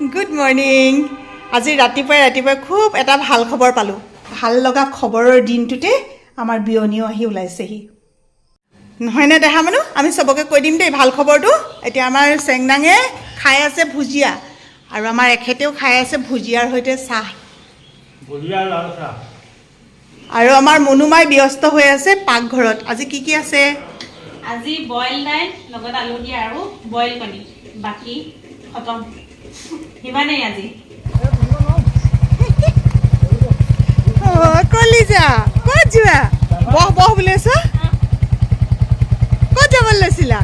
Good morning আজি ৰাতিপুৱাই ৰাতিপুৱাই খুব এটা ভাল খবৰ পালোঁ। ভাল লগা খবৰৰ দিনটোতে আমাৰ বিয়নীও আহি ওলাইছেহি। নহয়নে দেহা মানুহ? আমি চবকে কৈ দিম দেই ভাল খবৰটো। এতিয়া আমাৰ চেংনাঙে খাই আছে ভুজিয়া আৰু আমাৰ এখেতেও খাই আছে ভুজিয়াৰ সৈতে চাহ। আৰু আমাৰ মনুমাই ব্যস্ত হৈ আছে পাকঘৰত। আজি কি কি আছে? আজি বইল দাইল লগত আলু দিয়া আৰু বইল কণী। বাকী খতম। অ' কলিজা ক'ত যোৱা? বহ বহ বুলি ক'ত যাবলৈ লৈছিলা?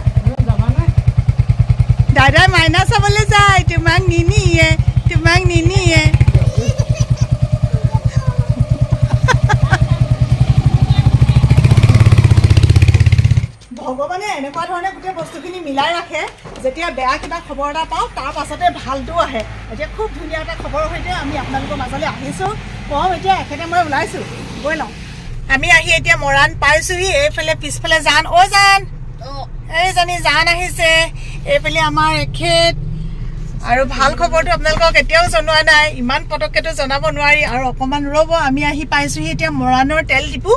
দাদাই মাইনা চাবলৈ যায়। তোমাক নিনিয়ে তোমাক নিনিয়ে। ভগৱানে এনেকুৱা ধৰণে গোটেই বস্তুখিনি মিলাই ৰাখে। যেতিয়া বেয়া কিবা খবৰ এটা পাওঁ তাৰ পাছতে ভালটো আহে। এতিয়া খুব ধুনীয়া এটা খবৰৰ সৈতে আমি আপোনালোকৰ মাজলৈ আহিছোঁ। কওঁ এতিয়া এখেতে মই ওলাইছোঁ। গৈ লওঁ। আমি আহি এতিয়া মৰাণ পাইছোঁহি এইফালে পিছফালে জান। অ' জান! এইজনী জান আহিছে। এইফালে আমাৰ এখেত। আৰু ভাল খবৰটো আপোনালোকক এতিয়াও জনোৱা নাই। ইমান পটককেতো জনাব নোৱাৰি। আৰু অকণমান ৰ'ব আমি আহি পাইছোঁহি এতিয়া মৰাণৰ তেল ডিপু।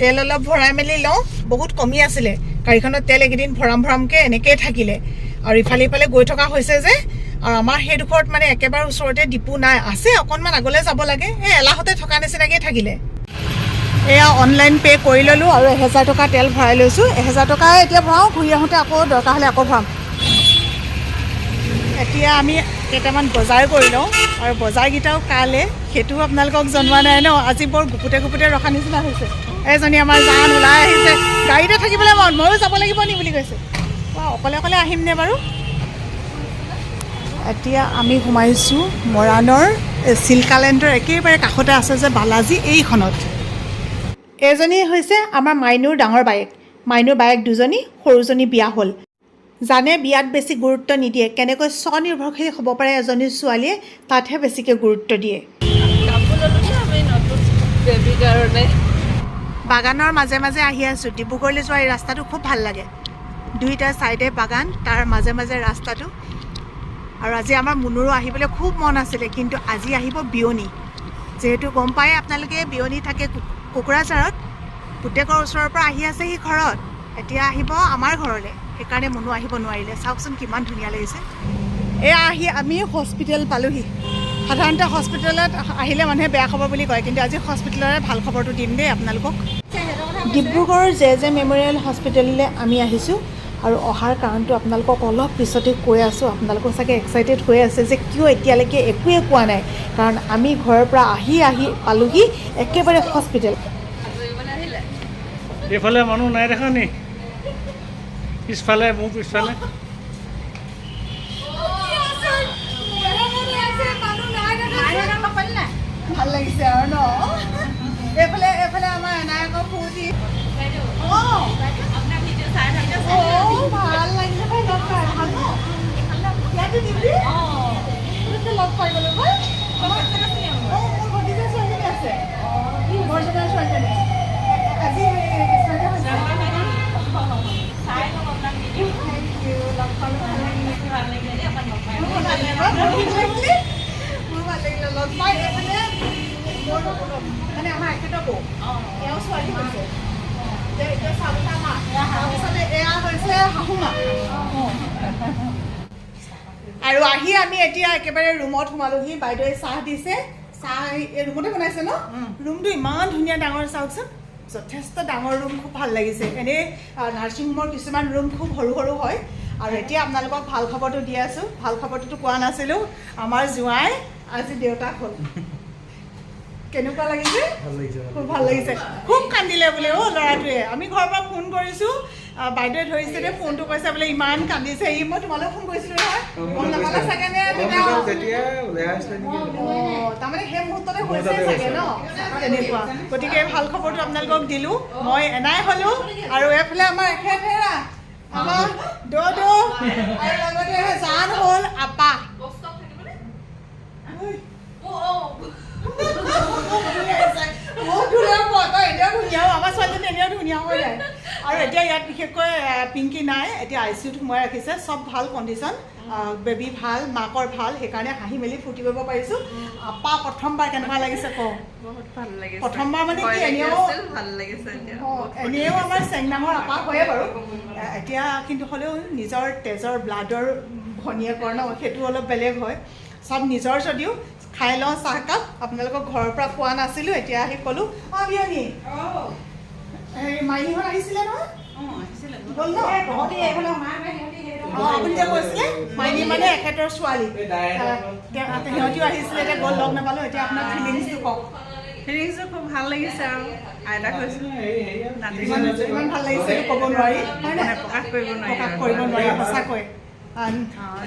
তেল অলপ ভৰাই মেলি লওঁ। বহুত কমি আছিলে। গাড়ীখনত তেল এইকেইদিন ভৰাম ভৰামকৈ এনেকৈয়ে থাকিলে। আৰু ইফালে ইফালে গৈ থকা হৈছে যে আৰু আমাৰ সেইডোখৰত মানে একেবাৰে ওচৰতে ডিপু নাই আছে অকণমান আগলৈ যাব লাগে। এই এলাহতে থকা নিচিনাকৈ থাকিলে। এয়া অনলাইন পে' কৰি ল'লোঁ আৰু এহেজাৰ টকা তেল ভৰাই লৈছোঁ। এহেজাৰ টকা এতিয়া ভৰাওঁ ঘূৰি আহোঁতে আকৌ দৰকাৰ হ'লে আকৌ ভৰাম। এতিয়া আমি কেইটামান বজাৰ কৰি লওঁ আৰু বজাৰকেইটাও কালে। সেইটোও আপোনালোকক জনোৱা নাই ন? আজি বৰ গুপুতে গুপুতে ৰখা নিচিনা হৈছে। এজনী আমাৰ জান ওলাই আহিছে। গাড়ীতে থাকিবলৈ মন ময়ো যাব লাগিব নি বুলি কৈছে। অকলে অকলে আহিমনে বাৰু? এতিয়া আমি সোমাইছোঁ মৰাণৰ চিল্কালেণ্ডৰ একেবাৰে কাষতে আছে যে বালাজী এইখনত। এজনী হৈছে আমাৰ মাইনুৰ ডাঙৰ বায়েক। মাইনুৰ বায়েক দুজনী সৰুজনী বিয়া হ'ল। জানে বিয়াত বেছি গুৰুত্ব নিদিয়ে। কেনেকৈ স্বনিৰ্ভৰশীল হ'ব পাৰে এজনী ছোৱালীয়ে তাতহে বেছিকৈ গুৰুত্ব দিয়ে। বাগানৰ মাজে মাজে আহি আছোঁ। ডিব্ৰুগড়লৈ যোৱা এই ৰাস্তাটো খুব ভাল লাগে। দুইটা ছাইডে বাগান তাৰ মাজে মাজে ৰাস্তাটো। আৰু আজি আমাৰ মুনুৰো আহিবলৈ খুব মন আছিলে কিন্তু আজি আহিব বিয়নী। যিহেতু গম পায় আপোনালোকে বিয়নী থাকে কোকৰাঝাৰত পুতেকৰ ওচৰৰ পৰা আহি আছে সি ঘৰত। এতিয়া আহিব আমাৰ ঘৰলৈ সেইকাৰণে মুনু আহিব নোৱাৰিলে। চাওকচোন কিমান ধুনীয়া লাগিছে। এয়া আহি আমি হস্পিটেল পালোহি। সাধাৰণতে হস্পিটেলত আহিলে মানুহে বেয়া খবৰ বুলি কয় কিন্তু আজি হস্পিটেলৰে ভাল খবৰটো দিম দেই আপোনালোকক। ডিব্ৰুগড়ৰ জে জে মেম'ৰিয়েল হস্পিটেললৈ আমি আহিছোঁ। আৰু অহাৰ কাৰণটো আপোনালোকক অলপ পিছতে কৈ আছোঁ। আপোনালোকক চাগে এক্সাইটেড হৈ আছে যে কিয় এতিয়ালৈকে একোৱে কোৱা নাই। কাৰণ আমি ঘৰৰ পৰা আহি আহি পালোহি একেবাৰে হস্পিটেল এইফালে মানুহ নাই দেখা নি? পিছফালে মোৰ পিছফালে। ভালো লাগিছে আৰু ন? এইফালে এইফালে আমাৰ এনায়কৰ ফূৰ্তি। অঁ। মানে আমাৰ এখেতৰ বৌ এওঁ ছোৱালী হৈছে আৰু আহি আমি এতিয়া একেবাৰে ৰুমত সোমালোহি। বাইদেৱে চাহ দিছে। চাহ ৰুমতে বনাইছে ন? ৰুমটো ইমান ধুনীয়া ডাঙৰ, চাওকচোন। যথেষ্ট ডাঙৰ ৰুম খুব ভালো লাগিছে। এনেই নাৰ্ছিং হোমৰ কিছুমান ৰুম খুব সৰু সৰু হয়। আৰু এতিয়া আপোনালোকক ভালো খবৰটো দি আছোঁ। ভালো খবৰটোতো কোৱা নাছিলোঁ। আমাৰ জোঁৱাই আজি দেউতাক হ'ল। কেনেকুৱা লাগিছে? খুব ভালো লাগিছে। খুব কান্দিলে বোলে অ' ল'ৰাটোৱে। আমি ঘৰৰ পৰা ফোন কৰিছোঁ। বাইদেৱে ধৰিছে দেই ফোনটো কৈছে বোলে ইমান কান্দিছে। ই মই তোমালৈ ফোন কৰিছিলোঁ নহয়। ফোন নাপালে চাগে নে? তাৰমানে সেই মুহূৰ্ততে হৈছে চাগে ন? তেনেকুৱা। গতিকে ভালো খবৰটো আপোনালোকক দিলোঁ। মই এনাই হ'লোঁ আৰু এইফালে আমাৰ এখেত হেৰা আমাৰ দ দ আৰু লগতে জান হ'ল আপা। আৰু এতিয়া ইয়াত বিশেষকৈ পিংকি নাই এতিয়া আই চি ইউত সোমাই ৰাখিছে চব ভাল কণ্ডিশ্যন বেবী ভাল মাকৰ ভাল সেইকাৰণে হাঁহি মেলি ফূৰ্তি কৰিব পাৰিছোঁ আপা প্ৰথমবাৰ কেনেকুৱা লাগিছে কওঁ প্ৰথমবাৰ মানে কি এনেও- এনেও আমাৰ চেংনামৰ আপা হয়ে বাৰু এতিয়া কিন্তু হ'লেও নিজৰ তেজৰ ব্লাডৰ ভনীয়েকৰ ন সেইটো অলপ বেলেগ হয় চব নিজৰ যদিও খাই লওঁ চাহকাপ। আপোনালোকক ঘৰৰ পৰা পোৱা নাছিলোঁ এতিয়া আহি ক'লোঁ অঁ বিয়নী। হেৰি আহিছিলে নহয়? আপুনি যে কৈছিলে মাইনী মানে এখেতৰ ছোৱালী। সিহঁতিও আহিছিলে এতিয়া গ'ল লগ নাপালোঁ এতিয়া আপোনাৰ ফিলিংছটো কওক ফিলিংছটো খুব ভালো লাগিছে আৰু। আইতাক হৈছোঁ ইমান ভালো লাগিছে ক'ব নোৱাৰি। মানে প্ৰকাশ কৰিব নোৱাৰি প্ৰকাশ কৰিব নোৱাৰি সঁচাকৈ।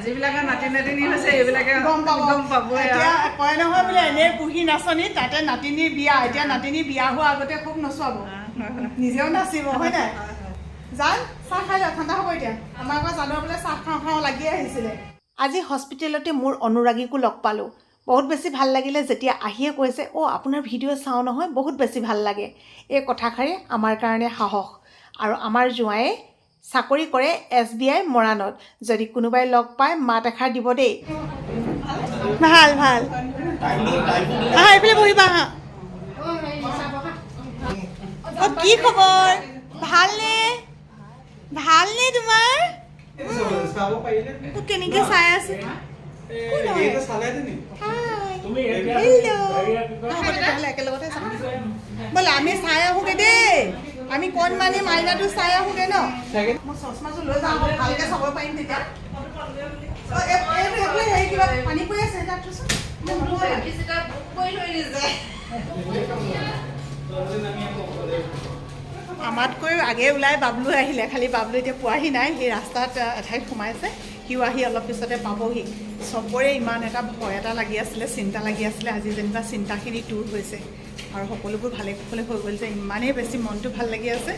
যিবিলাকৰ নাতি নাতিনী হৈছে এইবিলাকে গম পাব। গম পাবই এতিয়া কয় নহয় বোলে এনেই পুহি নাচনি তাতে নাতিনীৰ বিয়া এতিয়া নাতিনী বিয়া হোৱা আগতে খুব নচুৱাব। নিজেও নাচিব হয় নাই? চাহ খাই ঠাণ্ডা হ'ব এতিয়া। আমাৰ বোলে চাহ খাওঁ খাওঁ লাগিয়ে আহিছিলে। আজি হস্পিটেলতে মোৰ অনুৰাগীকো লগ পালোঁ। বহুত বেছি ভাল লাগিলে যেতিয়া আহিয়ে কৈছে অ' আপোনাৰ ভিডিঅ' চাওঁ নহয় বহুত বেছি ভাল লাগে। এই কথাষাৰে আমাৰ কাৰণে সাহস। আৰু আমাৰ জোঁৱায়ে চাকৰি কৰে এছ বি আই মৰাণত। যদি কোনোবাই লগ পায় মাত এষাৰ দিব দেই। ভাল ভাল। আহা এইফালে বহিবা আহা। অ' কি খবৰ? ভালনে? ভালনে তোমাৰ? কেনেকে চাই আছে? একেলগতে ব'লা আমি চাই আহোঁগে দেই। আমি কণমানি মাইনাটো চাই আহোঁগে ন মই চশমাযোৰ লৈ যাওঁ ভালকে চাব পাৰিম তেতিয়া। হেৰি কিবা পানী পৰি আছে। আমাতকৈও আগে ওলাই বাবলু আহিলে খালি বাবলু এতিয়া পোৱাহি নাই সেই ৰাস্তাত এঠাইত সোমাইছে। সিও আহি অলপ পিছতে পাবহি। চবৰে ইমান এটা ভয় এটা লাগি আছিলে চিন্তা লাগি আছিলে আজি যেনিবা চিন্তাখিনি দূৰ হৈছে। আৰু সকলোবোৰ ভালে কুশলে হৈ গ'ল যে ইমানেই বেছি মনটো ভালো লাগি আছে।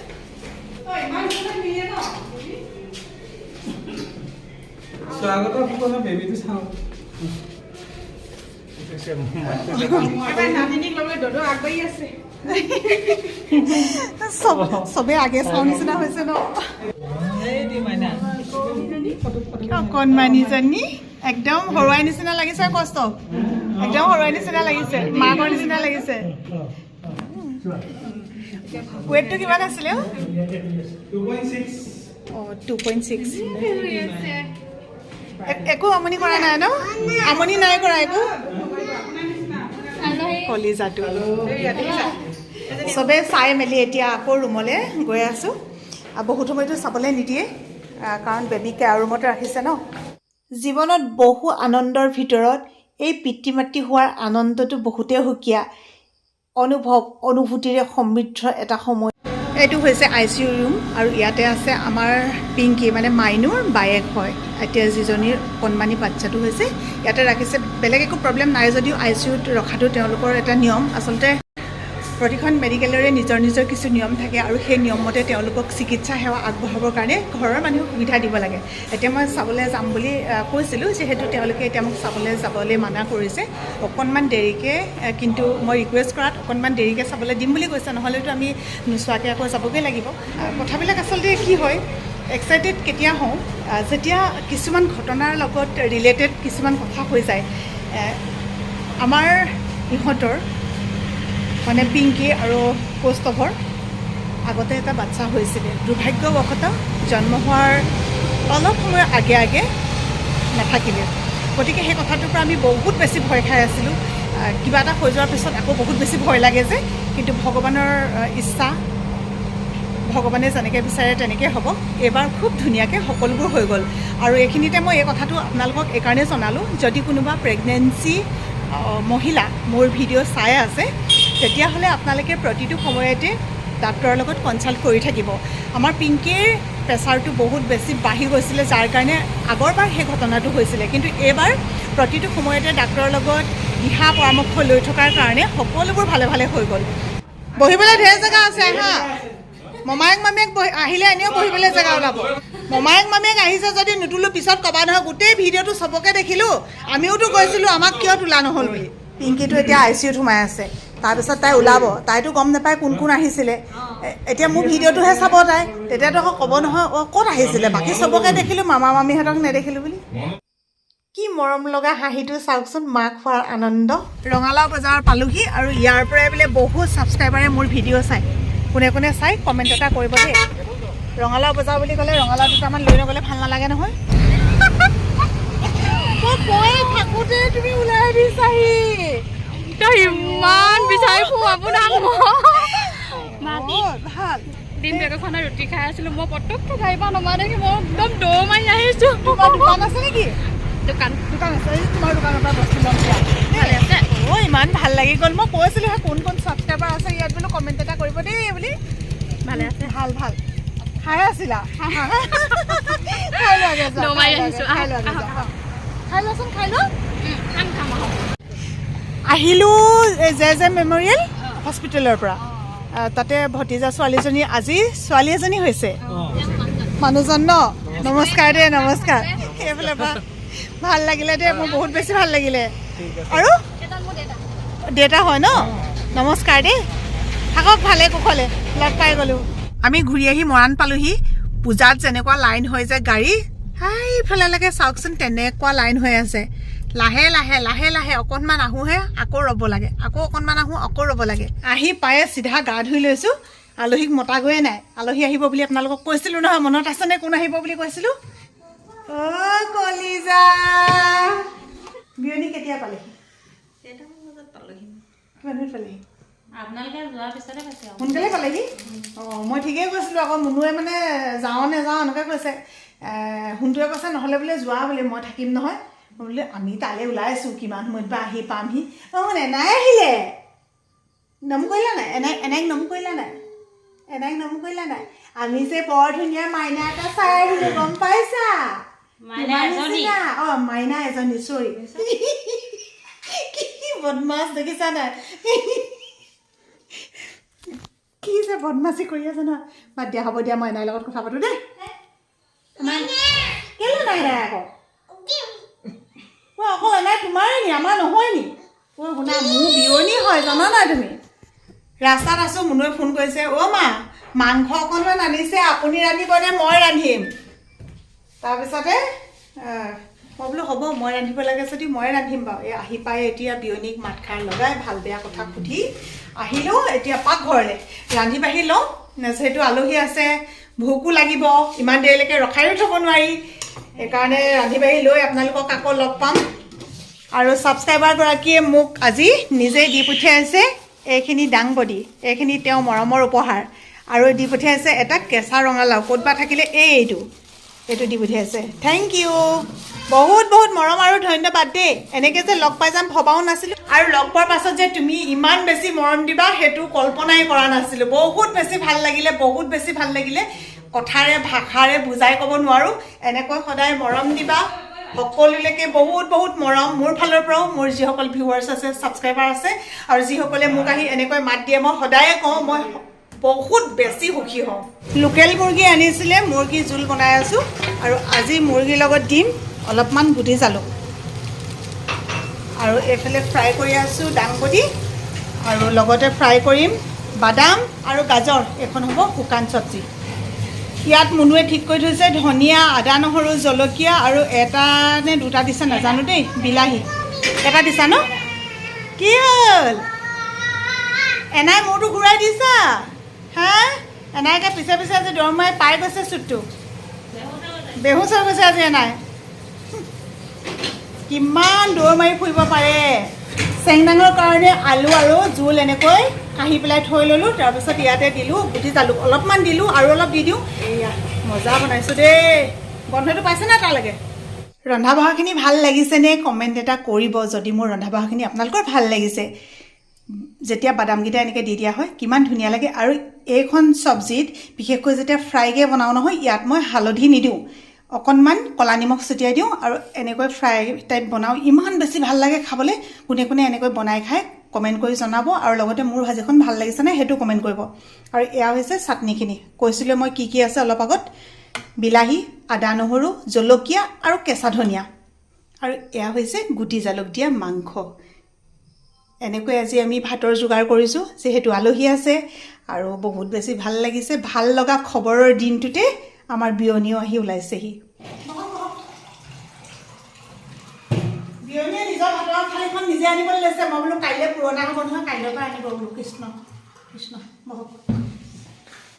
চবে আগে চাওঁ নিচিনা হৈছে ন? অকণমানিজনী একদম হৰুৱাই নিচিনা লাগিছে কষ্ট। একদম হৰুৱাই নিচিনা লাগিছে মাকৰ নিচিনা লাগিছে ৱেটটো কিমান আছিলে অ'? টু পইণ্ট ছিক্স একো আমনি কৰা নাই ন আমনি নাই কৰা একো কলিজাটো চবে চাই মেলি এতিয়া আকৌ ৰুমলৈ গৈ আছোঁ আৰু বহুত সময়তো চাবলৈ নিদিয়ে কাৰণ বেবী কেয়াৰ ৰুমতে ৰাখিছে ন জীৱনত বহু আনন্দৰ ভিতৰত এই পিতৃ মাতৃ হোৱাৰ আনন্দটো বহুতেই সুকীয়া। অনুভৱ অনুভূতিৰে সমৃদ্ধ এটা সময়। এইটো হৈছে আই চি ইউ ৰুম আৰু ইয়াতে আছে আমাৰ পিংকি মানে মাইনুৰ বায়েক হয়। এতিয়া যিজনীৰ কণমানি বাচ্ছাটো হৈছে। ইয়াতে ৰাখিছে। বেলেগ একো প্ৰব্লেম নাই যদিও আই চি ইউত ৰখাটো তেওঁলোকৰ এটা নিয়ম। আচলতে প্ৰতিখন মেডিকেলৰে নিজৰ নিজৰ কিছু নিয়ম থাকে আৰু সেই নিয়মমতে তেওঁলোকক চিকিৎসা সেৱা আগবঢ়াবৰ কাৰণে ঘৰৰ মানুহক সুবিধা দিব লাগে। এতিয়া মই চাবলৈ যাম বুলি কৈছিলোঁ যিহেতু তেওঁলোকে এতিয়া মোক চাবলৈ যাবলৈ মানা কৰিছে। অকণমান দেৰিকৈ কিন্তু মই ৰিকুৱেষ্ট কৰাত অকণমান দেৰিকৈ চাবলৈ দিম বুলি কৈছে নহ'লেতো আমি নোচোৱাকৈ আকৌ যাবগৈ লাগিব। কথাবিলাক আচলতে কি হয় এক্সাইটেড কেতিয়া হওঁ যেতিয়া কিছুমান ঘটনাৰ লগত ৰিলেটেড কিছুমান কথা হৈ যায় আমাৰ ইহঁতৰ মানে পিংকি আৰু কৌস্তভৰ। আগতে এটা বাচ্ছা হৈছিলে। দুৰ্ভাগ্যবশতঃ জন্ম হোৱাৰ অলপ সময়ৰ আগে আগে নাথাকিলে। গতিকে সেই কথাটোৰ পৰা আমি বহুত বেছি ভয় খাই আছিলোঁ। কিবা এটা হৈ যোৱাৰ পিছত আকৌ বহুত বেছি ভয় লাগে যে কিন্তু ভগৱানৰ ইচ্ছা ভগৱানে যেনেকৈ বিচাৰে তেনেকৈ হ'ব। এইবাৰ খুব ধুনীয়াকৈ সকলোবোৰ হৈ গ'ল। আৰু এইখিনিতে মই এই কথাটো আপোনালোকক এইকাৰণে জনালোঁ। যদি কোনোবা প্ৰেগনেঞ্চি মহিলা মোৰ ভিডিঅ' চাই আছে তেতিয়াহ'লে আপোনালোকে প্ৰতিটো সময়তে ডাক্তৰৰ লগত কনচাল্ট কৰি থাকিব। আমাৰ পিংকিৰ প্ৰেছাৰটো বহুত বেছি বাঢ়ি গৈছিলে, যাৰ কাৰণে আগৰবাৰ সেই ঘটনাটো হৈছিলে। কিন্তু এইবাৰ প্ৰতিটো সময়তে ডাক্তৰৰ লগত দিহা পৰামৰ্শ লৈ থকাৰ কাৰণে সকলোবোৰ ভালে ভালে হৈ গ'ল। বহিবলৈ ঢেৰ জেগা আছে, হা? মমায়েক মামীয়েক আহিলে এনেও বহিবলৈ জেগা ওলাব। মমায়েক মামীয়েক আহিছে যদি নুতুলো, পিছত ক'বা নহয়, গোটেই ভিডিঅ'টো চবকে দেখিলোঁ, আমিওতো গৈছিলোঁ, আমাক কিয় তোলা নহ'ল? বুলি পিংকিটো এতিয়া আই চি ইউত সোমাই আছে। তাৰপিছত তাই ওলাব। তাইতো গম নাপায় কোন কোন আহিছিলে। এতিয়া মোৰ ভিডিঅ'টোহে চাব তাই। তেতিয়াতো আকৌ ক'ব নহয় অ' ক'ত আহিছিলে? বাকী চবকে দেখিলোঁ মামা মামীহঁতক নেদেখিলোঁ বুলি। কি মৰম লগা হাঁহিটো চাওকচোন মাক খোৱাৰ আনন্দ। ৰঙালাও বজাৰ পালোহি আৰু ইয়াৰ পৰাই বোলে বহুত ছাবস্ক্ৰাইবাৰে মোৰ ভিডিঅ' চাই কোনে কোনে চাই কমেণ্ট এটা কৰিব দেই। ৰঙালাও বজাৰ বুলি ক'লে ৰঙালাও দুটামান লৈ নগ'লে ভাল নালাগে নহয়। মই থাকোঁতে তুমি ওলাই দিছাহি তই ইমান বিচাৰি ফুৰোঁ আপোনাক মই অঁ, ভালো দিনটো একেখনে ৰুটি খাই আছিলোঁ মই পটককৈ গাড়ী পৰা নমা দেখি মই একদম দৌৰ মাৰি আহিছোঁ। দোকান আছে নেকি? দোকান। দোকান আছে তোমাৰ দোকানৰ পৰা বস্তু ল'ম ভালে আছে। অ' ইমান ভালো লাগি গ'ল। মই কৈছিলোঁ কোন কোন ছাবস্ক্ৰাইবাৰ আছে ইয়াত বোলো কমেণ্ট এটা কৰিব দেই বুলি। ভালে আছে। ভালো ভালো। খাই আছিলা? খাই লোৱাগে খাই খাই। খাই লোৱাচোন খাই লোৱা। খাম খাম আহক। আহিলোঁ জে জে মেমৰিয়েল হস্পিটেলৰ পৰা। তাতে ভতিজা ছোৱালীজনী, আজি ছোৱালী এজনী হৈছে। মানুহজন ন? নমস্কাৰ দেই নমস্কাৰ। সেইফালৰ পৰা ভালো লাগিলে দেই মোৰ বহুত বেছি ভালো লাগিলে। আৰু দেউতা হয় ন? নমস্কাৰ দেই থাকক ভালে কুশলে, লগ পাই গ'লোঁ। আমি ঘূৰি আহি মৰাণ পালোহি। পূজাত যেনেকুৱা লাইন হৈ যায় গাড়ী, হাই, ইফালেলৈকে চাওকচোন, তেনেকুৱা লাইন হৈ আছে। লাহে লাহে লাহে লাহে অকণমান আহোঁহে আকৌ ৰ'ব লাগে। আকৌ অকণমান আহোঁ আকৌ ৰ'ব লাগে। আহি পায়ে চিধা গা ধুই লৈছোঁ। আলহীক মতা গৈয়ে নাই। আলহী আহিব বুলি আপোনালোকক কৈছিলোঁ নহয় মনত আছেনে কোন আহিব বুলি কৈছিলোঁ? অ' কলিজা। বিয়নী কেতিয়া পালেহি? সোনকালে পালেহি? অঁ মই ঠিকেই কৈছিলোঁ আকৌ মুনুৱে মানে যাওঁ নেযাওঁ এনেকৈ কৈছে। সোনটোৱে কৈছে নহ'লে বোলে যোৱা বুলি মই থাকিম নহয়। মই বোলে আমি তালৈ ওলাইছোঁ কিমান সময়ত বা আহি পামহি অঁ এনাই আহিলে নম কৰিলা নাই এনাই এনাইক নম কৰিলা নাই এনাইক নম কৰিলা নাই আমি যে বৰ ধুনীয়া মাইনা এটা চাই আহিলোঁ গম পাইছা। অঁ মাইনা এজনী চৰি কি বদমাছ দেখিছা নাই কি যে বদমাচি কৰি আছে নহয় বাদ দিয়া হ'ব দিয়া মই এনাইৰ লগত কথা পাতোঁ দেই কেলৈ নাই নাই আকৌ মই অকল এনাই তোমাৰে নি আমাৰ নহয় নি? ঐ শুনা মোৰ বিয়নী হয় জানা নাই তুমি? ৰাস্তাত আছোঁ মুনুৱে ফোন কৰিছে অ' মা মাংস অকণমান আনিছে আপুনি ৰান্ধিবনে মই ৰান্ধিম? তাৰপিছতে মই বোলো হ'ব মই ৰান্ধিব লাগে যদি মই ৰান্ধিম বাৰু। এই আহি পাই এতিয়া বিয়নীক মাত খাৰ লগাই ভাল বেয়া কথা সুধি আহিলোঁ এতিয়া পাকঘৰলৈ ৰান্ধি বাঢ়ি লওঁ যিহেতু আলহী আছে ভোকো লাগিব ইমান দেৰিলৈকে ৰখায়ো থ'ব নোৱাৰি। সেইকাৰণে ৰান্ধি বাঢ়ি লৈ আপোনালোকক আকৌ লগ পাম। আৰু ছাবস্ক্ৰাইবাৰগৰাকীয়ে মোক আজি নিজেই দি পঠিয়াইছে এইখিনি দাংবডি এইখিনি তেওঁ মৰমৰ উপহাৰ। আৰু দি পঠিয়াইছে এটা কেঁচা ৰঙালাও ক'ত বা থাকিলে এই এইটো এইটো দি পঠিয়াইছে। থেংক ইউ বহুত বহুত মৰম আৰু ধন্যবাদ দেই। এনেকৈ যে লগ পাই যাম ভবাও নাছিলোঁ। আৰু লগ পোৱাৰ পাছত যে তুমি ইমান বেছি মৰম দিবা সেইটো কল্পনাই কৰা নাছিলোঁ। বহুত বেছি ভাল লাগিলে বহুত বেছি ভাল লাগিলে। কথাৰে ভাষাৰে বুজাই ক'ব নোৱাৰোঁ। এনেকৈ সদায় মৰম দিবা। সকলোলৈকে বহুত বহুত মৰম। মোৰ ফালৰ পৰাও মোৰ যিসকল ভিউৱাৰ্ছ আছে ছাবস্ক্ৰাইবাৰ আছে আৰু যিসকলে মোক আহি এনেকৈ মাত দিয়ে মই সদায়ে কওঁ মই বহুত বেছি সুখী হওঁ। লোকেল মুৰ্গী আনিছিলে মুৰ্গী জোল বনাই আছোঁ আৰু আজি মুৰ্গীৰ লগত দিম অলপমান গুটি জালুক। আৰু এইফালে ফ্ৰাই কৰি আছোঁ দাংবডি আৰু লগতে ফ্ৰাই কৰিম বাদাম আৰু গাজৰ। এইখন হ'ব শুকান চব্জি। ইয়াত মুনুৱে ঠিক কৰি থৈছে ধনিয়া আদা নহৰু জলকীয়া আৰু এটা নে দুটা দিছে নাজানো দেই বিলাহী। এটা দিছা ন? কি হ'ল? এনাই মূৰটো ঘূৰাই দিছা? হা? এনাইকে পিছে পিছে আজি দৰ মাৰি পাই গৈছে চুটটো। বেহুচ হৈ গৈছে আজি এনাই। কিমান দৌৰ মাৰি ফুৰিব পাৰে। চেংদাঙৰ কাৰণে আলু আৰু জোল এনেকৈ কাঢ়ি পেলাই থৈ ল'লোঁ তাৰপিছত ইয়াতে দিলোঁ গুটি জালুক অলপমান দিলোঁ আৰু অলপ দি দিওঁ। মজা বনাইছোঁ দেই। বন্ধটো পাইছেনে তালৈকে? ৰন্ধা বঢ়াখিনি ভাল লাগিছেনে কমেণ্ট এটা কৰিব যদি মোৰ ৰন্ধা বঢ়াখিনি আপোনালোকৰ ভাল লাগিছে। যেতিয়া বাদামকেইটা এনেকৈ দি দিয়া হয় কিমান ধুনীয়া লাগে। আৰু এইখন চব্জিত বিশেষকৈ যেতিয়া ফ্ৰাইকৈ বনাওঁ নহয় ইয়াত মই হালধি নিদিওঁ। অকণমান ক'লা নিমখ ছটিয়াই দিওঁ আৰু এনেকৈ ফ্ৰাই টাইপ বনাওঁ। ইমান বেছি ভাল লাগে খাবলৈ কোনে কোনে এনেকৈ বনাই খায় কমেণ্ট কৰি জনাব আৰু লগতে মোৰ ভাজিখন ভাল লাগিছেনে সেইটো কমেণ্ট কৰিব। আৰু এয়া হৈছে চাটনিখিনি। কৈছিলোঁ মই কি কি আছে অলপ আগত। বিলাহী আদা নহৰু জলকীয়া আৰু কেঁচা ধনিয়া। আৰু এয়া হৈছে গুটি জালুক দিয়া মাংস। এনেকৈ আজি আমি ভাতৰ যোগাৰ কৰিছোঁ যিহেতু আলহী আছে আৰু বহুত বেছি ভাল লাগিছে। ভাল লগা খবৰৰ দিনটোতে আমাৰ বিয়নীও আহি ওলাইছেহি। বিয়নীয়ে নিজৰ ভাতৰ থালিখন নিজে আনিবলৈ লৈছে। মই বোলো কাইলৈ পুৰণা হ'ব নহয় কাইলৈৰ পৰা আনিব বোলো। কৃষ্ণ কৃষ্ণ বহক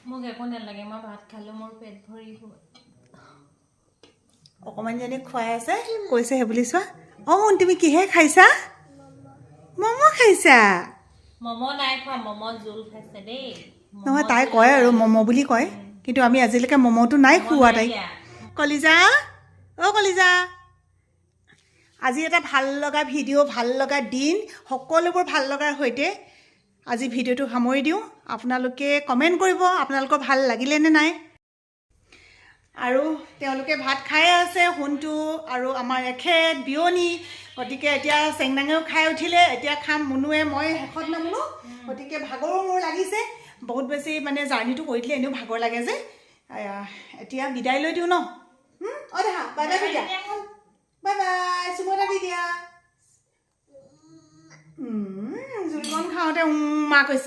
মোক একো নালাগে মই ভাত খালোঁ মোৰ পেট ভৰিব অকণমানজনীক খুৱাই আছে কৈছে সেই বুলি চোৱা। অঁ মোন তুমি কিহে খাইছা? ম'ম' খাইছা? ম'ম' নাই খোৱা ম'ম' জোল খাইছে দেই। নহয় তাই কয় আৰু ম'ম' বুলি কয়। কিন্তু আমি আজিলৈকে ম'ম'টো নাই খুওৱা তাইক। কলিজা অ' কলিজা। আজি এটা ভাল লগা ভিডিঅ' ভাল লগা দিন সকলোবোৰ ভাল লগাৰ সৈতে আজি ভিডিঅ'টো সামৰি দিওঁ। আপোনালোকে কমেণ্ট কৰিব আপোনালোকৰ ভাল লাগিলে নে নাই। আৰু তেওঁলোকে ভাত খাই আছে সোণটো আৰু আমাৰ এখেত বিয়নী। গতিকে এতিয়া চেংনাঙেও খাই উঠিলে এতিয়া খাম মুনুৱে মই শেষত নামলো। গতিকে ভাগৰো মোৰ লাগিছে। বহুত বেছি মানে জাৰ্ণিটো কৰি দিলে, এনেও ভাগৰ লাগে যে। এতিয়া বিদায় লৈ দিওঁ ন? অ দেহা বাই বাই দিয়া। বাই বাই চুমতা দি দিয়া। জোলকণ খাওঁতে উম কৈছে।